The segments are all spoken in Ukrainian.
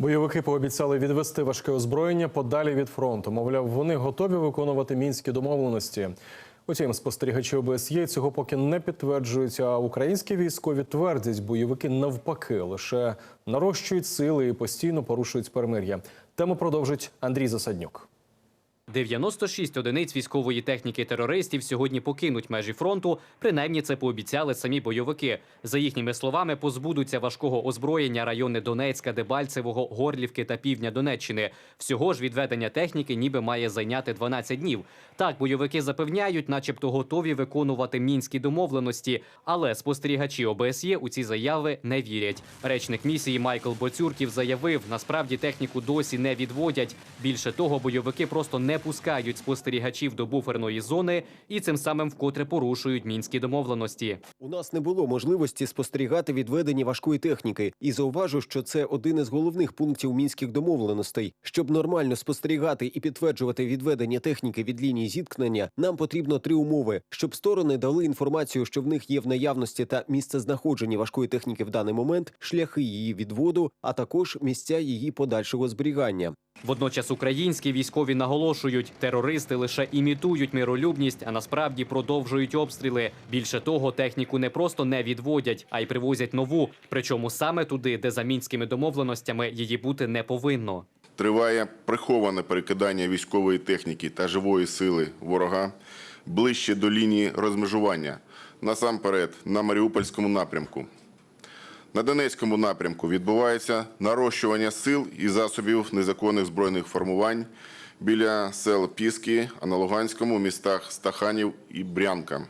Бойовики пообіцяли відвести важке озброєння подалі від фронту. Мовляв, вони готові виконувати мінські домовленості. Утім, спостерігачі ОБСЄ цього поки не підтверджують. А українські військові твердять, бойовики навпаки лише нарощують сили і постійно порушують перемир'я. Тему продовжить Андрій Засаднюк. 96 одиниць військової техніки терористів сьогодні покинуть межі фронту. Принаймні це пообіцяли самі бойовики. За їхніми словами, позбудуться важкого озброєння райони Донецька, Дебальцевого, Горлівки та півдня Донеччини. Всього ж відведення техніки ніби має зайняти 12 днів. Так, бойовики запевняють, начебто готові виконувати мінські домовленості, але спостерігачі ОБСЄ у ці заяви не вірять. Речник місії Майкл Боцюрків заявив, насправді техніку досі не відводять. Більше того, бойовики просто не пускають спостерігачів до буферної зони і цим самим вкотре порушують мінські домовленості. У нас не було можливості спостерігати відведення важкої техніки, і зауважу, що це один із головних пунктів мінських домовленостей. Щоб нормально спостерігати і підтверджувати відведення техніки від лінії зіткнення, нам потрібно три умови: щоб сторони дали інформацію, що в них є в наявності та місце знаходження важкої техніки в даний момент, шляхи її відводу, а також місця її подальшого зберігання. Водночас українські військові наголошують, терористи лише імітують миролюбність, а насправді продовжують обстріли. Більше того, техніку не просто не відводять, а й привозять нову. Причому саме туди, де за мінськими домовленостями її бути не повинно. Триває приховане перекидання військової техніки та живої сили ворога ближче до лінії розмежування, насамперед на Маріупольському напрямку. На Донецькому напрямку відбувається нарощування сил і засобів незаконних збройних формувань біля сел Піски, а на Луганському містах Стаханів і Брянка.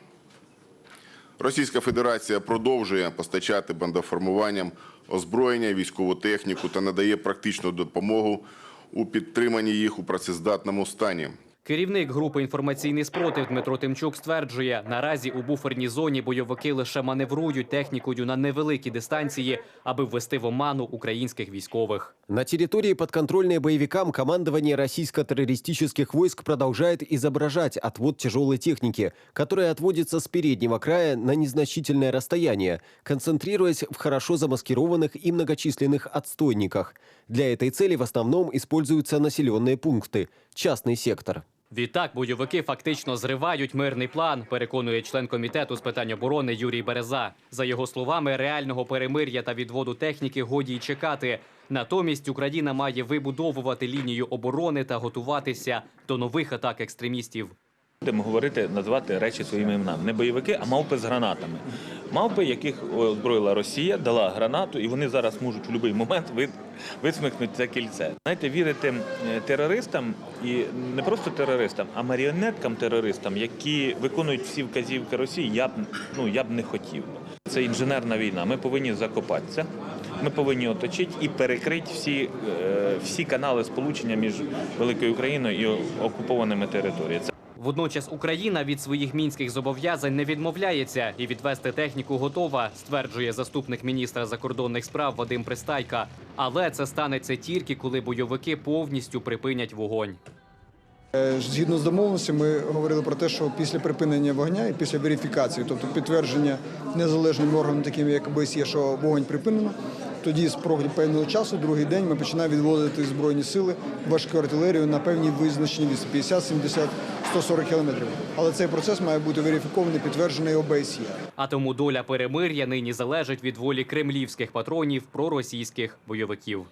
Російська Федерація продовжує постачати бандоформуванням озброєння, військову техніку та надає практичну допомогу у підтриманні їх у працездатному стані. Керівник групи інформаційний спротив Дмитро Тимчук стверджує, наразі у буферній зоні бойовики лише маневрують технікою на невеликій дистанції, аби ввести в оману українських військових. На территории, подконтрольной боевикам, командование российско-террористических войск продолжает изображать отвод тяжелой техники, которая отводится с переднего края на незначительное расстояние, концентрируясь в хорошо замаскированных и многочисленных отстойниках. Для этой цели в основном используются населенные пункты, частный сектор. Відтак бойовики фактично зривають мирний план, переконує член комітету з питань оборони Юрій Береза. За його словами, реального перемир'я та відводу техніки годі й чекати. Натомість Україна має вибудовувати лінію оборони та готуватися до нових атак екстремістів. Будемо говорити, назвати речі своїми іменами. Не бойовики, а мавпи з гранатами. Мавпи, яких озброїла Росія, дала гранату, і вони зараз можуть у будь-який момент висмикнути це кільце. Знаєте, вірити е, терористам і не просто терористам, а маріонеткам терористам, які виконують всі вказівки Росії, я б ну я б не хотів. Це інженерна війна. Ми повинні закопатися. Ми повинні оточити і перекрити всі, е, всі канали сполучення між великою Україною і окупованими територіями. Водночас Україна від своїх мінських зобов'язань не відмовляється і відвести техніку готова, стверджує заступник міністра закордонних справ Вадим Пристайка. Але це станеться тільки коли бойовики повністю припинять вогонь. Е, Згідно з домовленістю, ми говорили про те, що після припинення вогня і після верифікації, тобто підтвердження незалежним органам, таким як ОБСЄ, що вогонь припинено, тоді з певного часу, другий день, ми починаємо відводити збройні сили, важку артилерію на певні визначені відстані 50, 70, 140 кілометрів. Але цей процес має бути верифікований, підтверджений ОБСЄ. А тому доля перемир'я нині залежить від волі кремлівських патронів проросійських бойовиків.